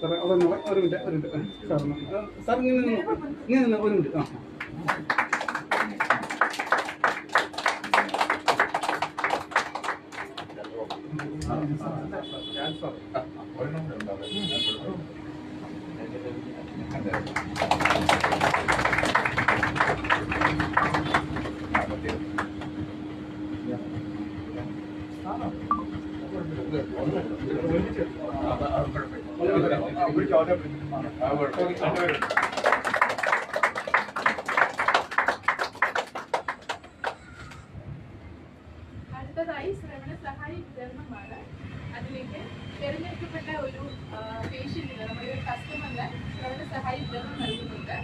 സാറേ അതൊന്ന് ഒരു മിനിറ്റ് ഒരു മിനിറ്റ് സാർ സാർ ഇങ്ങനെ ഇങ്ങനെ ഒരു മിനിറ്റ് ആ അടുത്തതായി ശ്രവണ സഹായ വിതരണമാണ്. അതിലേക്ക് തിരഞ്ഞെടുക്കപ്പെട്ട ഒരു പേഷ്യന്റിന് നമ്മുടെ ഒരു കസ്റ്റമറിന് അവരുടെ സഹായ വിതരണം നൽകുന്നുണ്ട്.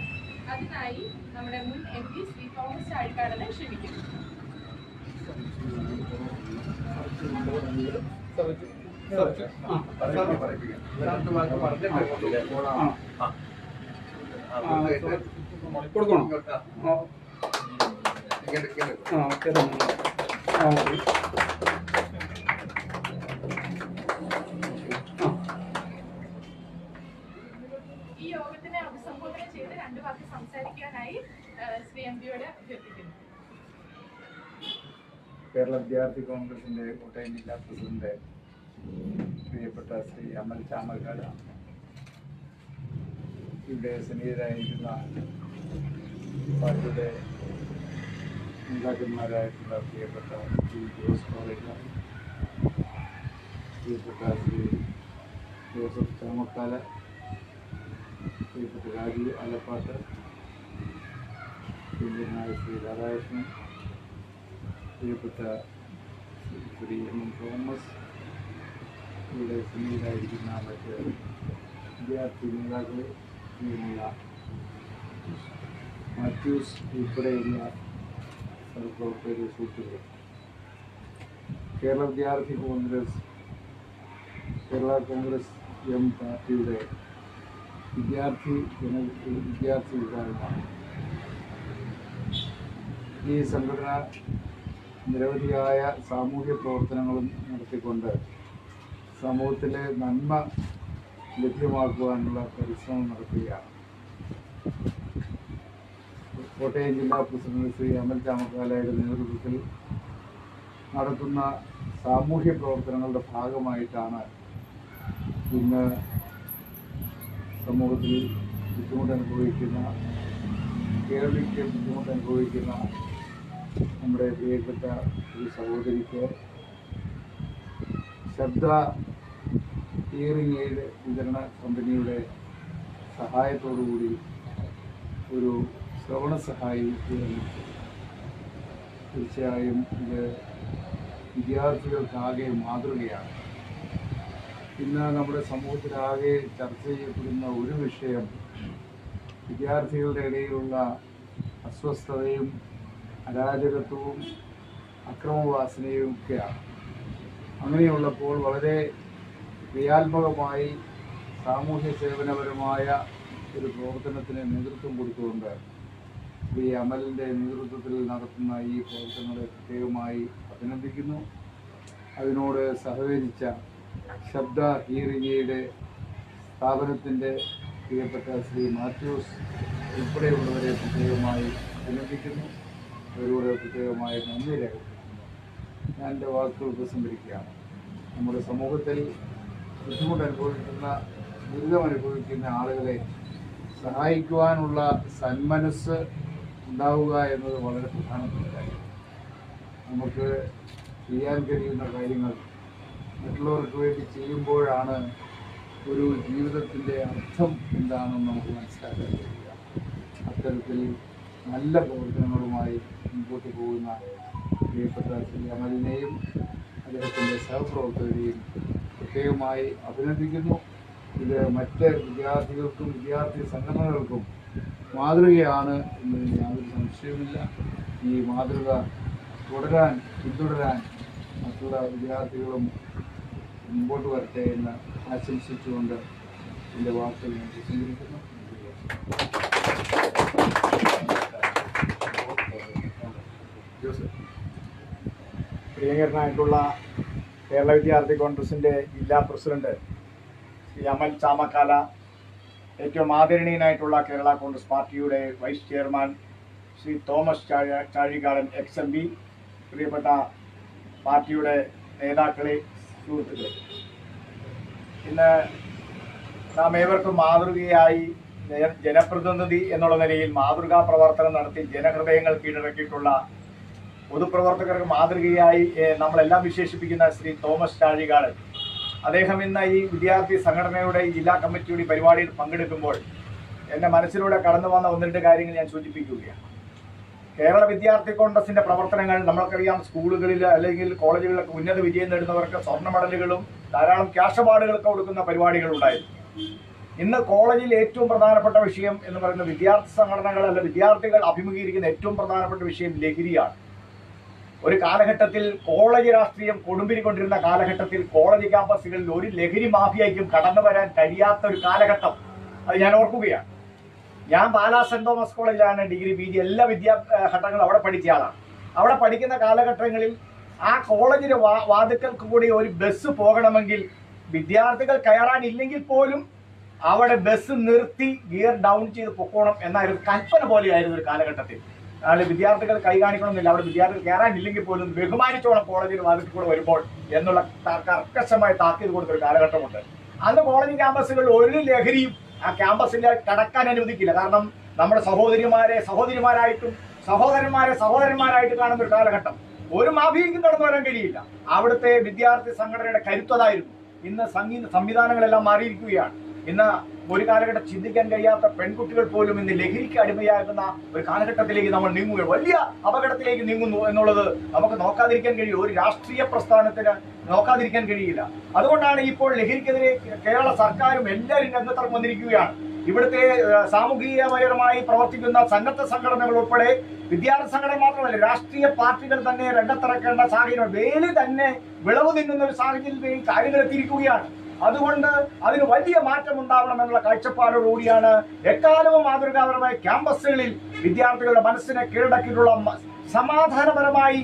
അതിനായി നമ്മുടെ മുൻ എം പി ശ്രീ തോമസ് ചാഴിക്കാടനെ ക്ഷണിക്കുന്നു. കൊടുക്കണം? ആ ആ ഓക്കെ. ആ ഓക്കെ ആ ഈ യോഗത്തിനെ അഭിസംബോധന വാക്ക് സംസാരിക്കാനായി ശ്രീ എം പിയോട് അഭ്യർത്ഥിക്കുന്നു. കേരള വിദ്യാർത്ഥി കോൺഗ്രസിന്റെ കോട്ടയം ജില്ലാ പ്രസിഡന്റ് പ്രിയപ്പെട്ട ശ്രീ അമൽ ചാമക്കാട്. ഇവിടെ സന്നിഹിതരായിരിക്കുന്ന പാർട്ടിയുടെ നേതാക്കന്മാരായിട്ടുള്ള പ്രിയപ്പെട്ട ശ്രീ ജോസ് കോളേജ് പ്രിയപ്പെട്ട ശ്രീ ജോസഫ് ചാമക്കാല പ്രിയപ്പെട്ട രാജീവ് ആലപ്പാട്ട് പ്രിയനായ ശ്രീ രാധാകൃഷ്ണൻ പ്രിയപ്പെട്ട ശ്രീ എം എം തോമസ് ഇവിടെ സന്നിഹിതരായിരിക്കുന്ന മറ്റ് വിദ്യാർത്ഥി നേതാക്കളെ പ്രിയമുള്ള മാത്യൂസ് ഉൾപ്പെടെയുള്ള സഹപ്രവർത്തകരെ സുഹൃത്തുക്കൾ കേരള വിദ്യാർത്ഥി കോൺഗ്രസ് കേരള കോൺഗ്രസ് എം പാർട്ടിയുടെ വിദ്യാർത്ഥി ജന വിദ്യാർത്ഥി വിഭാഗമാണ്. ഈ സംഘടന നിരവധിയായ സാമൂഹ്യ പ്രവർത്തനങ്ങളും നടത്തിക്കൊണ്ട് സമൂഹത്തിലെ നന്മ ലഭ്യമാക്കുവാനുള്ള പരിശ്രമം നടത്തുകയാണ്. കോട്ടയം ജില്ലാ പ്രസിഡന്റ് ശ്രീ അമൽ ചാമക്കാലയുടെ നേതൃത്വത്തിൽ നടത്തുന്ന സാമൂഹ്യ പ്രവർത്തനങ്ങളുടെ ഭാഗമായിട്ടാണ് ഇന്ന് സമൂഹത്തിൽ ബുദ്ധിമുട്ട് അനുഭവിക്കുന്ന കേരളീക്ക് ബുദ്ധിമുട്ട് അനുഭവിക്കുന്ന നമ്മുടെ പ്രിയപ്പെട്ട ഒരു സഹോദരിക്ക് ശബ്ദ ഹിയറിംഗ് എയ്ഡ് വിതരണ കമ്പനിയുടെ സഹായത്തോടുകൂടി ഒരു ശ്രവണ സഹായി തീർച്ചയായും ഇത് വിദ്യാർത്ഥികൾക്കാകെ മാതൃകയാണ്. ഇന്ന് നമ്മുടെ സമൂഹത്തിലാകെ ചർച്ച ചെയ്യപ്പെടുന്ന ഒരു വിഷയം വിദ്യാർത്ഥികളുടെ ഇടയിലുള്ള അസ്വസ്ഥതയും അരാജകത്വവും അക്രമവാസനയും ഒക്കെയാണ്. അങ്ങനെയുള്ളപ്പോൾ വളരെ ക്രിയാത്മകമായി സാമൂഹ്യ സേവനപരമായ ഒരു പ്രവർത്തനത്തിന് നേതൃത്വം കൊടുത്തുകൊണ്ട് ശ്രീ അമലിന്റെ നേതൃത്വത്തിൽ നടത്തുന്ന ഈ പ്രവർത്തനങ്ങളെ പ്രത്യേകമായി അഭിനന്ദിക്കുന്നു. അതിനോട് സഹകരിച്ച ശബ്ദ ഹീറിംഗയുടെ സ്ഥാപനത്തിന്റെ പ്രിയപ്പെട്ട ശ്രീ മാത്യൂസ് ഉൾപ്പെടെയുള്ളവരെ പ്രത്യേകമായി അഭിനന്ദിക്കുന്നു അവരോട് പ്രത്യേകമായി നന്ദി രേഖപ്പെടുത്തുന്നു. ഞാൻ എന്റെ വാക്കുകൾ ഉപസംഹരിക്കുകയാണ് നമ്മുടെ സമൂഹത്തിൽ ബുദ്ധിമുട്ട് അനുഭവിക്കുന്ന ദുരിതം അനുഭവിക്കുന്ന ആളുകളെ സഹായിക്കുവാനുള്ള സന്മനസ് ഉണ്ടാവുക എന്നത് വളരെ പ്രധാനപ്പെട്ട കാര്യമാണ് നമുക്ക് ചെയ്യാൻ കഴിയുന്ന കാര്യങ്ങൾ മറ്റുള്ളവർക്ക് വേണ്ടി ചെയ്യുമ്പോഴാണ് ഒരു ജീവിതത്തിന്റെ അർത്ഥം എന്താണെന്ന് നമുക്ക് മനസ്സിലാക്കാൻ കഴിയുക. അത്തരത്തിൽ നല്ല പ്രവർത്തനങ്ങളുമായി മുമ്പോട്ട് പോകുന്ന പ്രിയപ്പെട്ട ശ്രീ അമലിനെയും അദ്ദേഹത്തിന്റെ സഹപ്രവർത്തകരെയും പ്രത്യേകമായി അഭിനന്ദിക്കുന്നു. ഇത് മറ്റ് വിദ്യാർത്ഥികൾക്കും വിദ്യാർത്ഥി സംഘടനകൾക്കും മാതൃകയാണ് എന്നതിൽ യാതൊരു സംശയവുമില്ല. ഈ മാതൃക തുടരാൻ പിന്തുടരാൻ മറ്റുള്ള വിദ്യാർത്ഥികളും മുമ്പോട്ട് വരട്ടെ എന്ന് ആശംസിച്ചുകൊണ്ട് എന്റെ വാക്കുകൾ ഞാൻ വിശദീകരിക്കുന്നു. പ്രിയങ്കരനായിട്ടുള്ള കേരള വിദ്യാർത്ഥി കോൺഗ്രസിന്റെ ജില്ലാ പ്രസിഡന്റ് ശ്രീ അമൽ ചാമക്കാല ഏറ്റവും ആദരണീയനായിട്ടുള്ള കേരള കോൺഗ്രസ് പാർട്ടിയുടെ വൈസ് ചെയർമാൻ ശ്രീ തോമസ് ചാഴ ചാഴികാടൻ എക്സ് എം പ്രിയപ്പെട്ട പാർട്ടിയുടെ നേതാക്കളെ സുഹൃത്തുക്കളെ ഇന്ന് നാം ഏവർക്കും മാതൃകയായി ജന- ജനപ്രതിനിധി എന്നുള്ള നിലയിൽ മാതൃകാ പ്രവർത്തനം നടത്തി ജനഹൃദയങ്ങൾ കീഴടക്കിയിട്ടുള്ള പൊതുപ്രവർത്തകർക്ക് മാതൃകയായി നമ്മളെല്ലാം വിശേഷിപ്പിക്കുന്ന ശ്രീ തോമസ് ചാഴികാട് അദ്ദേഹം ഇന്ന് ഈ വിദ്യാർത്ഥി സംഘടനയുടെ ജില്ലാ കമ്മിറ്റിയുടെ പരിപാടിയിൽ പങ്കെടുക്കുമ്പോൾ എന്റെ മനസ്സിലൂടെ കടന്നു വന്ന ഒന്ന് രണ്ട് കാര്യങ്ങൾ ഞാൻ സൂചിപ്പിക്കുകയാണ്. കേരള വിദ്യാർത്ഥി കോൺഗ്രസിന്റെ പ്രവർത്തനങ്ങൾ നമ്മൾക്കറിയാം സ്കൂളുകളിൽ അല്ലെങ്കിൽ കോളേജുകളിലൊക്കെ ഉന്നത വിജയം നേടുന്നവർക്ക് സ്വർണ മെഡലുകളും ധാരാളം ക്യാഷ് അവാർഡുകളൊക്കെ കൊടുക്കുന്ന പരിപാടികൾ ഉണ്ടായിരുന്നു. ഇന്ന് കോളേജിൽ ഏറ്റവും പ്രധാനപ്പെട്ട വിഷയം എന്ന് പറയുന്ന വിദ്യാർത്ഥി സംഘടനകൾ അല്ല വിദ്യാർത്ഥികൾ അഭിമുഖീകരിക്കുന്ന ഏറ്റവും പ്രധാനപ്പെട്ട വിഷയം ലഹരിയാണ്. ഒരു കാലഘട്ടത്തിൽ കോളേജ് രാഷ്ട്രീയം കൊടുമ്പിരിക്കൊണ്ടിരുന്ന കാലഘട്ടത്തിൽ കോളേജ് ക്യാമ്പസുകളിൽ ഒരു ലഹരി മാഫിയയ്ക്കും കടന്നു വരാൻ കഴിയാത്ത ഒരു കാലഘട്ടം. അത് ഞാൻ ഓർക്കുകയാണ്. ഞാൻ പാലാ സെന്റ് തോമസ് കോളേജിലാണ് ഡിഗ്രി പി ജി എല്ലാ വിദ്യാഘട്ടങ്ങളും അവിടെ പഠിച്ച ആളാണ് അവിടെ പഠിക്കുന്ന കാലഘട്ടങ്ങളിൽ ആ കോളേജിന്റെ വാതുക്കൾക്ക് കൂടി ഒരു ബസ് പോകണമെങ്കിൽ വിദ്യാർത്ഥികൾ കയറാനില്ലെങ്കിൽ പോലും അവിടെ ബസ് നിർത്തി ഗിയർ ഡൗൺ ചെയ്ത് പൊക്കോണം എന്നായിരുന്നു കൽപ്പന പോലെയായിരുന്നു ഒരു കാലഘട്ടത്തിൽ. അതായത് വിദ്യാർത്ഥികൾ കൈ കാണിക്കണമെന്നില്ല. അവിടെ വിദ്യാർത്ഥികൾ കയറാനില്ലെങ്കിൽ പോലും ബഹുമാനിച്ചോണം കോളേജിൽ വാതിൽ കൂടെ വരുമ്പോൾ എന്നുള്ള കർക്കശമായ താക്കീത് കൊടുത്തൊരു കാലഘട്ടമുണ്ട്. അന്ന് കോളേജ് ക്യാമ്പസുകളിൽ ഒരു ലഹരിയും ആ ക്യാമ്പസിൽ കടക്കാൻ അനുവദിക്കില്ല. കാരണം നമ്മുടെ സഹോദരിമാരെ സഹോദരിമാരായിട്ടും സഹോദരന്മാരെ സഹോദരന്മാരായിട്ട് കാണുന്ന ഒരു കാലഘട്ടം. ഒരു മാഫിയയ്ക്കും കടന്നു വരാൻ കഴിയില്ല. അവിടുത്തെ വിദ്യാർത്ഥി സംഘടനയുടെ കരുത്തതായിരുന്നു. ഇന്ന് സംഗീത സംവിധാനങ്ങളെല്ലാം മാറിയിരിക്കുകയാണ്. ഇന്ന് ഒരു കാലഘട്ടം ചിന്തിക്കാൻ കഴിയാത്ത പെൺകുട്ടികൾ പോലും ഇന്ന് ലഹരിക്ക് അടിമയാകുന്ന ഒരു കാലഘട്ടത്തിലേക്ക് നമ്മൾ നീങ്ങുകയാണ് വലിയ അപകടത്തിലേക്ക് നീങ്ങുന്നു എന്നുള്ളത് നമുക്ക് നോക്കാതിരിക്കാൻ കഴിയും. ഒരു രാഷ്ട്രീയ പ്രസ്ഥാനത്തിന് നോക്കാതിരിക്കാൻ കഴിയില്ല. അതുകൊണ്ടാണ് ഇപ്പോൾ ലഹരിക്കെതിരെ കേരള സർക്കാരും എല്ലാവരും രംഗത്തിറങ്ങി വന്നിരിക്കുകയാണ്. ഇവിടുത്തെ സാമൂഹികപരമായി പ്രവർത്തിക്കുന്ന സന്നദ്ധ സംഘടനകൾ ഉൾപ്പെടെ വിദ്യാർത്ഥി സംഘടന മാത്രമല്ല രാഷ്ട്രീയ പാർട്ടികൾ തന്നെ രംഗത്തിറക്കേണ്ട സാഹചര്യം വേലി തന്നെ വിളവ് നിന്നുന്ന ഒരു സാഹചര്യത്തിൽ കാര്യങ്ങൾ എത്തിയിരിക്കുകയാണ്. അതുകൊണ്ട് അതിന് വലിയ മാറ്റം ഉണ്ടാവണം എന്നുള്ള കാഴ്ചപ്പാടോടുകൂടിയാണ് എക്കാലവും മാതൃകാപരമായ ക്യാമ്പസുകളിൽ വിദ്യാർത്ഥികളുടെ മനസ്സിനെ കീഴടക്കിയിട്ടുള്ള സമാധാനപരമായി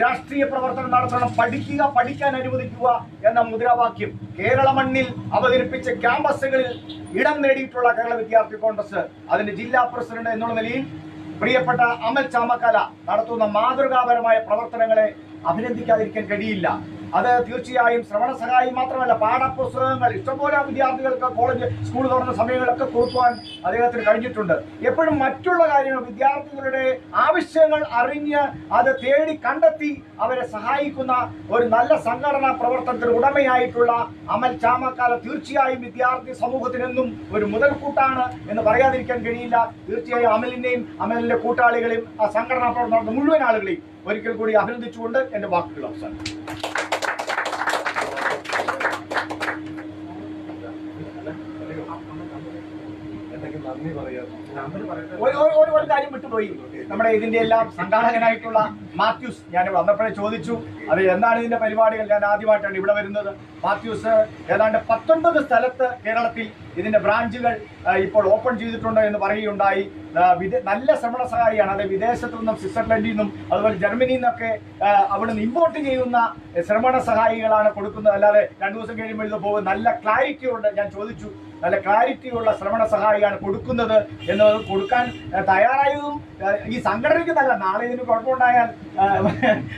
രാഷ്ട്രീയ പ്രവർത്തനം നടത്തണം പഠിക്കുക പഠിക്കാൻ അനുവദിക്കുക എന്ന മുദ്രാവാക്യം കേരള മണ്ണിൽ അവതരിപ്പിച്ച ക്യാമ്പസുകളിൽ ഇടം നേടിയിട്ടുള്ള കേരള വിദ്യാർത്ഥി കോൺഗ്രസ് അതിന്റെ ജില്ലാ പ്രസിഡന്റ് എന്നുള്ള നിലയിൽ പ്രിയപ്പെട്ട അമൽ ചാമക്കല നടത്തുന്ന മാതൃകാപരമായ പ്രവർത്തനങ്ങളെ അഭിനന്ദിക്കാതിരിക്കാൻ കഴിയില്ല. അത് തീർച്ചയായും ശ്രവണ സഹായി മാത്രമല്ല പാഠപുസ്തകങ്ങൾ ഇഷ്ടംപോലെ വിദ്യാർത്ഥികൾക്ക് കോളേജ് സ്കൂൾ തുറന്ന സമയങ്ങളൊക്കെ കൊടുക്കുവാൻ അദ്ദേഹത്തിന് കഴിഞ്ഞിട്ടുണ്ട്. എപ്പോഴും മറ്റുള്ള കാര്യങ്ങൾ വിദ്യാർത്ഥികളുടെ ആവശ്യങ്ങൾ അറിഞ്ഞ് അത് തേടി കണ്ടെത്തി അവരെ സഹായിക്കുന്ന ഒരു നല്ല സംഘടനാ പ്രവർത്തനത്തിന് ഉടമയായിട്ടുള്ള അമൽ ചാമക്കാല തീർച്ചയായും വിദ്യാർത്ഥി സമൂഹത്തിനെന്നും ഒരു മുതൽക്കൂട്ടാണ് എന്ന് പറയാതിരിക്കാൻ കഴിയില്ല. തീർച്ചയായും അമലിനെയും അമലിന്റെ കൂട്ടാളികളെയും ആ സംഘടനാ പ്രവർത്തനം മുഴുവൻ ആളുകളെയും ഒരിക്കൽ കൂടി അഭിനന്ദിച്ചുകൊണ്ട് എന്റെ വാക്കുകൾ അവസാനം ഒരു ഒരു- കാര്യം വിട്ടുപോയി. നമ്മുടെ ഇതിന്റെ എല്ലാം സംഘാടകനായിട്ടുള്ള മാത്യൂസ് ഞാൻ വന്നപ്പോഴേ ചോദിച്ചു. അത് എന്താണ് ഇതിന്റെ പരിപാടികൾ? ഞാൻ ആദ്യമായിട്ടാണ് ഇവിടെ വരുന്നത്. മാത്യൂസ് ഏതാണ്ട് പത്തൊൻപത് സ്ഥലത്ത് കേരളത്തിൽ ഇതിന്റെ ബ്രാഞ്ചുകൾ ഇപ്പോൾ ഓപ്പൺ ചെയ്തിട്ടുണ്ട് എന്ന് പറയുകയുണ്ടായി. നല്ല ശ്രമണ സഹായിയാണ്. അത് വിദേശത്തു നിന്നും സ്വിറ്റ്സർലൻഡിൽ നിന്നും അതുപോലെ ജർമ്മനിയിൽ നിന്നൊക്കെ അവിടുന്ന് ഇമ്പോർട്ട് ചെയ്യുന്ന ശ്രമണ സഹായികളാണ് കൊടുക്കുന്നത്. അല്ലാതെ രണ്ടു ദിവസം കഴിയുമ്പോൾ ഇത് പോകും. നല്ല ക്ലാരിറ്റി ഉണ്ട് ഞാൻ ചോദിച്ചു. നല്ല ക്ലാരിറ്റിയുള്ള ശ്രവണ സഹായിയാണ് കൊടുക്കുന്നത് എന്ന് കൊടുക്കാൻ തയ്യാറായതും ഈ സംഘടനയ്ക്ക് തന്നെ നാളെ ഇതിന് കുഴപ്പമുണ്ടായാൽ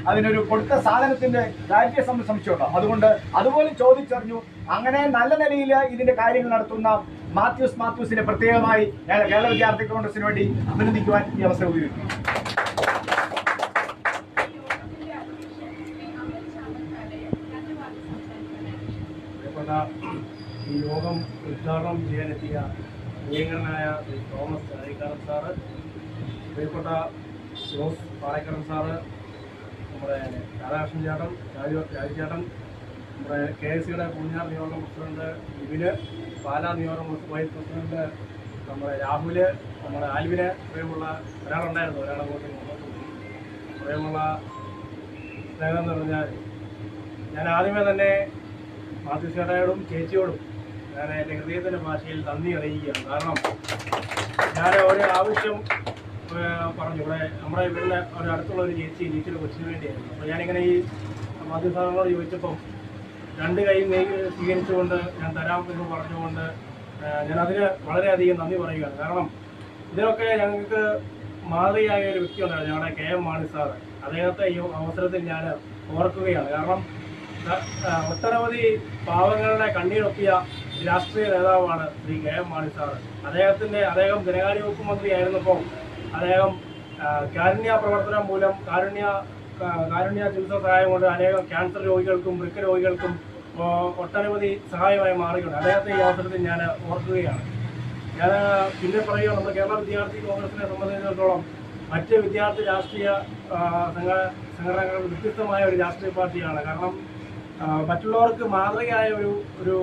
അതിനൊരു കൊടുത്ത സാധനത്തിന്റെ ദാരിദ്ര്യ സംശയമുണ്ടോ? അതുകൊണ്ട് അതുപോലെ ചോദിച്ചറിഞ്ഞു. അങ്ങനെ നല്ല നിലയിൽ ഇതിന്റെ കാര്യങ്ങൾ നടത്തുന്ന മാത്യൂസ് മാത്യൂസിനെ പ്രത്യേകമായി ഞങ്ങൾ കേരള വിദ്യാർത്ഥി കോൺഗ്രസിന് വേണ്ടി അഭിനന്ദിക്കുവാൻ ഈ അവസരം ഉപയോഗിക്കും Thank ഈ യോഗം ഉദ്ഘാടനം ചെയ്യാനെത്തിയ പ്രിയങ്കരനായ ശ്രീ തോമസ് ചാരിക്കാരൻ സാറ് പ്രിയപ്പെട്ട ജോസ് പാറയ്ക്കരൻ സാറ് നമ്മുടെ രാധാകൃഷ്ണൻ ചേട്ടൻ രാജു രാജുചേട്ടൻ നമ്മുടെ കെ എസ് സിയുടെ പൂഞ്ഞാർ നിയോജക പ്രസിഡന്റ് ഇവിന് പാലാ നിയോജക വൈസ് പ്രസിഡന്റ് നമ്മുടെ രാഹുൽ നമ്മുടെ ആൽവിന് പ്രിയമുള്ള ഒരാളുണ്ടായിരുന്നു ഒരാളെ കൂട്ടി പ്രിയമുള്ള സ്നേഹം എന്ന് പറഞ്ഞാൽ ഞാൻ ആദ്യമേ തന്നെ മാത്യു ചേട്ടായോടും ചേച്ചിയോടും ഞാൻ എന്റെ ഹൃദയത്തിന്റെ ഭാഷയിൽ നന്ദി അറിയിക്കുകയാണ്. കാരണം ഞാൻ ഒരു ആവശ്യം പറഞ്ഞു. ഇവിടെ നമ്മുടെ വീടിന്റെ ഒരു അടുത്തുള്ള ഒരു ചേച്ചി ചേച്ചിയുടെ കൊച്ചിന് വേണ്ടിയായിരുന്നു. അപ്പോൾ ഞാനിങ്ങനെ ഈ മാധ്യമങ്ങളോട് ചോദിച്ചപ്പം രണ്ട് കൈ സ്വീകരിച്ചുകൊണ്ട് ഞാൻ തരാം എന്ന് പറഞ്ഞുകൊണ്ട് ഞാൻ അതിന് വളരെയധികം നന്ദി പറയുകയാണ്. കാരണം ഇതിനൊക്കെ ഞങ്ങൾക്ക് മാതൃകയായ ഒരു വ്യക്തിയുണ്ടായിരുന്നു. ഞങ്ങളുടെ കെ എം മാണി സാറ്. അദ്ദേഹത്തെ ഈ അവസരത്തിൽ ഞാൻ ഓർക്കുകയാണ്. കാരണം ഒട്ടനവധി പാവങ്ങളുടെ കണ്ണീരൊപ്പിയ രാഷ്ട്രീയ നേതാവാണ് Shri K M Mani sir. അദ്ദേഹത്തിന്റെ അദ്ദേഹം ധനകാര്യ വകുപ്പ് മന്ത്രിയായിരുന്നപ്പോൾ അദ്ദേഹം കാരുണ്യ പ്രവർത്തനം മൂലം കാരുണ്യ കാരുണ്യ ചികിത്സാ സഹായം കൊണ്ട് അനേകം ക്യാൻസർ രോഗികൾക്കും വൃക്ക രോഗികൾക്കും ഒട്ടനവധി സഹായമായി മാറിയിട്ടുണ്ട്. അദ്ദേഹത്തെ ഈ അവസരത്തിൽ ഞാൻ ഓർക്കുകയാണ്. ഞാൻ പിന്നെ പറയുക നമ്മുടെ കേരള വിദ്യാർത്ഥി കോൺഗ്രസിനെ സംബന്ധിച്ചിടത്തോളം മറ്റ് വിദ്യാർത്ഥി രാഷ്ട്രീയ സംഘ സംഘടനകൾ വ്യത്യസ്തമായ ഒരു രാഷ്ട്രീയ പാർട്ടിയാണ്. കാരണം മറ്റുള്ളവർക്ക് മാതൃകയായ ഒരു ഒരു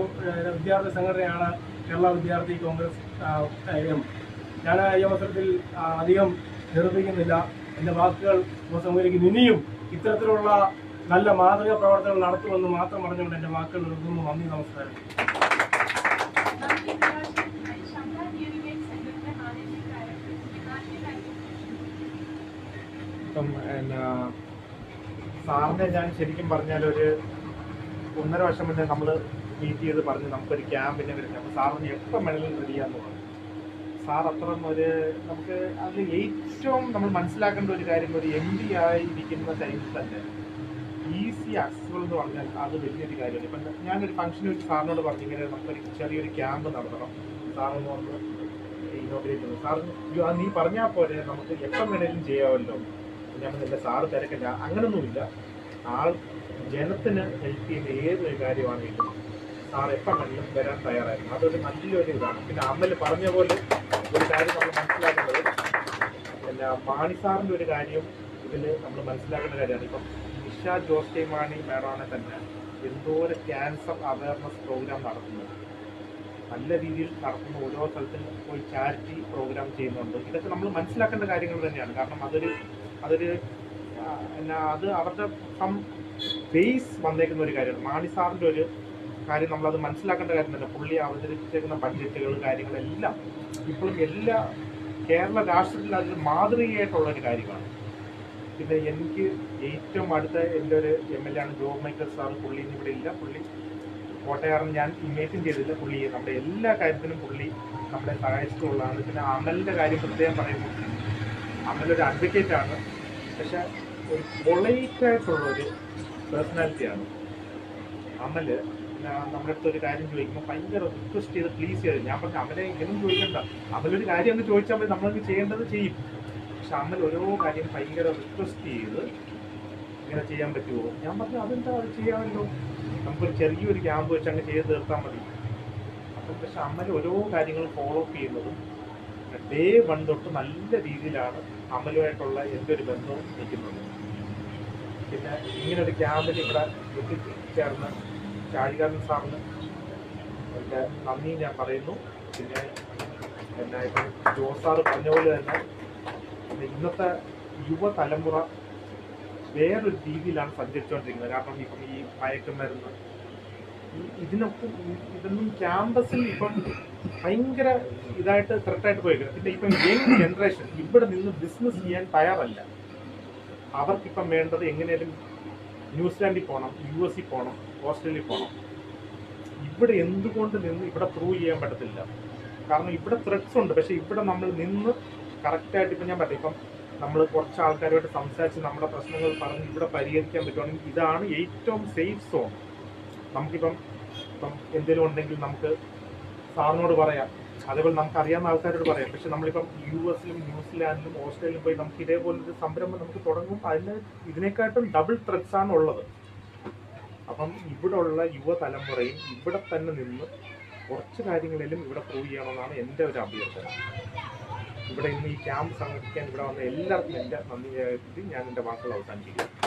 വിദ്യാർത്ഥി സംഘടനയാണ് കേരള വിദ്യാർത്ഥി കോൺഗ്രസ് എം. ഞാൻ ഈ അവസരത്തിൽ അധികം നിർമ്മിക്കുന്നില്ല എന്റെ വാക്കുകൾ ഉപസംഹരിക്കുന്നു ഇനിയും ഇത്തരത്തിലുള്ള നല്ല മാതൃക പ്രവർത്തനങ്ങൾ നടത്തുമെന്ന് മാത്രം പറഞ്ഞുകൊണ്ട് എന്റെ വാക്കുകൾ നിർത്തുന്നു. നന്ദി നമസ്കാരം. ഇപ്പം എന്നാ സാറിനെ ഞാൻ ശരിക്കും പറഞ്ഞാൽ ഒരു ഒന്നര വർഷം മുന്നേ നമ്മൾ മീറ്റ് ചെയ്ത് പറഞ്ഞ് നമുക്കൊരു ക്യാമ്പിനെ വരുന്നത് അപ്പോൾ സാറിന് എപ്പോൾ മെഡലും റെഡിയാന്ന് പറഞ്ഞു. സാർ അത്രയും ഒരു നമുക്ക് അതിൽ ഏറ്റവും നമ്മൾ മനസ്സിലാക്കേണ്ട ഒരു കാര്യം ഒരു എം ഡി ആയിരിക്കുന്ന ടൈമിൽ തന്നെ ഈസി ആക്സസിബിൾ എന്ന് പറഞ്ഞാൽ അത് വലിയൊരു കാര്യമാണ്. ഇപ്പം ഞാനൊരു ഫംഗ്ഷന് വെച്ച് സാറിനോട് പറഞ്ഞു ഇങ്ങനെ നമുക്കൊരു ചെറിയൊരു ക്യാമ്പ് നടത്തണം. സാറൊന്ന് വന്ന് ഇനോഗ്രേറ്റ് ചെയ്തു. സാർ "അയ്യോ, അത് നീ പറഞ്ഞാൽ പോലെ നമുക്ക് എപ്പം വേണേലും ചെയ്യാമല്ലോ ഞാൻ പറഞ്ഞില്ല സാറ് തിരക്കില്ല അങ്ങനൊന്നുമില്ല. ആൾ ജനത്തിന് ഹെൽപ്പ് ചെയ്ത് ഏതൊരു കാര്യമാണെങ്കിലും സാർ എപ്പോൾ വേണമെങ്കിലും വരാൻ തയ്യാറായിരുന്നു. അതൊരു നല്ലൊരു ഇതാണ്. പിന്നെ അമ്മൽ പറഞ്ഞ പോലെ ഒരു കാര്യം നമ്മൾ മനസ്സിലാക്കേണ്ടത് പിന്നെ മാണി സാറിന്റെ ഒരു കാര്യം ഇതിൽ നമ്മൾ മനസ്സിലാക്കേണ്ട കാര്യമാണ്. ഇപ്പം നിഷ ജോസ് കെ മാണി മേഡമാണെ തന്നെ എന്തോരം ക്യാൻസർ അവയർനെസ് പ്രോഗ്രാം നടത്തുന്നത്. നല്ല രീതിയിൽ നടത്തുന്ന ഓരോ സ്ഥലത്തും പോയി ചാരിറ്റി പ്രോഗ്രാം ചെയ്യുന്നുണ്ട്. ഇതൊക്കെ നമ്മൾ മനസ്സിലാക്കേണ്ട കാര്യങ്ങൾ തന്നെയാണ്. കാരണം അതൊരു അതൊരു എന്നാ അത് അവരുടെ സം ബേസ് വന്നേക്കുന്ന ഒരു കാര്യമാണ്. മാണി സാറിന്റെ ഒരു കാര്യം നമ്മളത് മനസ്സിലാക്കേണ്ട കാര്യം തന്നെ പുള്ളി അവതരിപ്പിച്ചേക്കുന്ന ബഡ്ജറ്റുകൾ കാര്യങ്ങളെല്ലാം ഇപ്പോഴും എല്ലാ കേരള രാഷ്ട്രത്തിൽ അതിൽ മാതൃകയായിട്ടുള്ള ഒരു കാര്യമാണ്. പിന്നെ എനിക്ക് ഏറ്റവും അടുത്ത എന്റെ ഒരു എം എൽ എ ആണ് ജോബ് മേക്കർ സാർ. പുള്ളി ഇവിടെ ഇല്ല. പുള്ളി കോട്ടയാറിന് ഞാൻ ഇമേജിൻ ചെയ്തില്ല. പുള്ളി നമ്മുടെ എല്ലാ കാര്യത്തിനും പുള്ളി നമ്മളെ സഹായിച്ചിട്ടുള്ളതാണ്. പിന്നെ അമലിന്റെ കാര്യം പ്രത്യേകം പറയുമ്പോൾ അമലൊരു അഡ്വക്കേറ്റാണ് പക്ഷേ ഒരു പൊളൈറ്റായിട്ടുള്ളൊരു പേഴ്സണാലിറ്റിയാണ് നമ്മളടുത്ത് നമ്മുടെ അടുത്ത് ഒരു കാര്യം ചോദിക്കുമ്പോൾ ഭയങ്കര റിക്വസ്റ്റ് ചെയ്ത് പ്ലീസ് ചെയ്ത് ഞാൻ പറഞ്ഞു അമലെ ഇങ്ങനെ ചോദിക്കണ്ട. അമലൊരു കാര്യം അങ്ങ് ചോദിച്ചാൽ മതി. നമ്മളത് ചെയ്യേണ്ടത് ചെയ്യും. പക്ഷെ അമൽ ഓരോ കാര്യം ഭയങ്കര റിക്വസ്റ്റ് ചെയ്ത് ഇങ്ങനെ ചെയ്യാൻ പറ്റുമോ ഞാൻ പറഞ്ഞു അതെന്താ? അത് ചെയ്യാമല്ലോ. നമുക്കൊരു ചെറിയൊരു ക്യാമ്പ് വെച്ച് അങ്ങ് ചെയ്ത് തീർത്താൽ മതി. അപ്പം പക്ഷെ അമൽ ഓരോ കാര്യങ്ങളും ഫോളോ അപ്പ് ചെയ്യുന്നതും ഡേ വൺ തൊട്ട് നല്ല രീതിയിലാണ് അമലുമായിട്ടുള്ള എന്റെ ഒരു ബന്ധവും നിൽക്കുന്നത്. പിന്നെ ഇങ്ങനൊരു ക്യാമ്പിൽ ഇവിടെ എത്തിച്ചേർന്ന് ചാഴികാരൻ സാറിന് എന്റെ നന്ദി ഞാൻ പറയുന്നു. പിന്നെ എന്നെ ഇപ്പം ജോസാറ് പറഞ്ഞ പോലെ തന്നെ ഇന്നത്തെ യുവതലമുറ വേറൊരു രീതിയിലാണ് സഞ്ചരിച്ചുകൊണ്ടിരിക്കുന്നത് കാരണം ഇപ്പം ഈ മയക്കുമരുന്ന് ഇതിനൊക്കെ ഇതൊന്നും ക്യാമ്പസിൽ ഇപ്പം ഭയങ്കര ഇതായിട്ട് ത്രെട്ടായിട്ട് പോയിരിക്കുന്നത് പിന്നെ ഇപ്പം യങ് ജനറേഷൻ ഇവിടെ നിന്ന് ബിസിനസ് ചെയ്യാൻ തയ്യാറല്ല. അവർക്കിപ്പം വേണ്ടത് എങ്ങനെയാലും ന്യൂസിലാൻഡിൽ പോകണം യു എസിൽ പോകണം ഓസ്ട്രേലിയയിൽ പോകണം. ഇവിടെ എന്തുകൊണ്ട് നിന്ന് ഇവിടെ പ്രൂവ് ചെയ്യാൻ പറ്റത്തില്ല? കാരണം ഇവിടെ ത്രെഡ്സ് ഉണ്ട്. പക്ഷേ ഇവിടെ നമ്മൾ നിന്ന് കറക്റ്റായിട്ട് ഇപ്പം ഞാൻ പറയും ഇപ്പം നമ്മൾ കുറച്ച് ആൾക്കാരുമായിട്ട് സംസാരിച്ച് നമ്മുടെ പ്രശ്നങ്ങൾ പറഞ്ഞ് ഇവിടെ പരിഹരിക്കാൻ പറ്റുവാണെങ്കിൽ ഇതാണ് ഏറ്റവും സേഫ് സോൺ നമുക്കിപ്പം ഇപ്പം എന്തെങ്കിലും ഉണ്ടെങ്കിൽ നമുക്ക് സാറിനോട് പറയാം. അതേപോലെ നമുക്ക് അറിയാവുന്ന ആൾക്കാരോട് പറയാം. പക്ഷെ നമ്മളിപ്പം യു എസിലും ന്യൂസിലാൻഡിലും ഓസ്ട്രേലിയയിലും പോയി നമുക്ക് ഇതേപോലൊരു സംരംഭം നമുക്ക് തുടങ്ങും. അതിന് ഇതിനെക്കാട്ടും ഡബിൾ ത്രെഡ്സ് ആണ് ഉള്ളത്. അപ്പം ഇവിടെ ഉള്ള യുവതലമുറയും ഇവിടെ തന്നെ നിന്ന് കുറച്ച് കാര്യങ്ങളിലും ഇവിടെ പ്രൂവ് ചെയ്യണമെന്നാണ് എന്റെ ഒരു അഭ്യർത്ഥന. ഇവിടെ ഇന്ന് ഈ ക്യാമ്പ് സംഘടിപ്പിക്കാൻ ഇവിടെ വന്ന എല്ലാവർക്കും എന്റെ നന്ദി ഞാൻ എന്റെ വാക്കുകൾ അവസാനിപ്പിക്കുന്നു.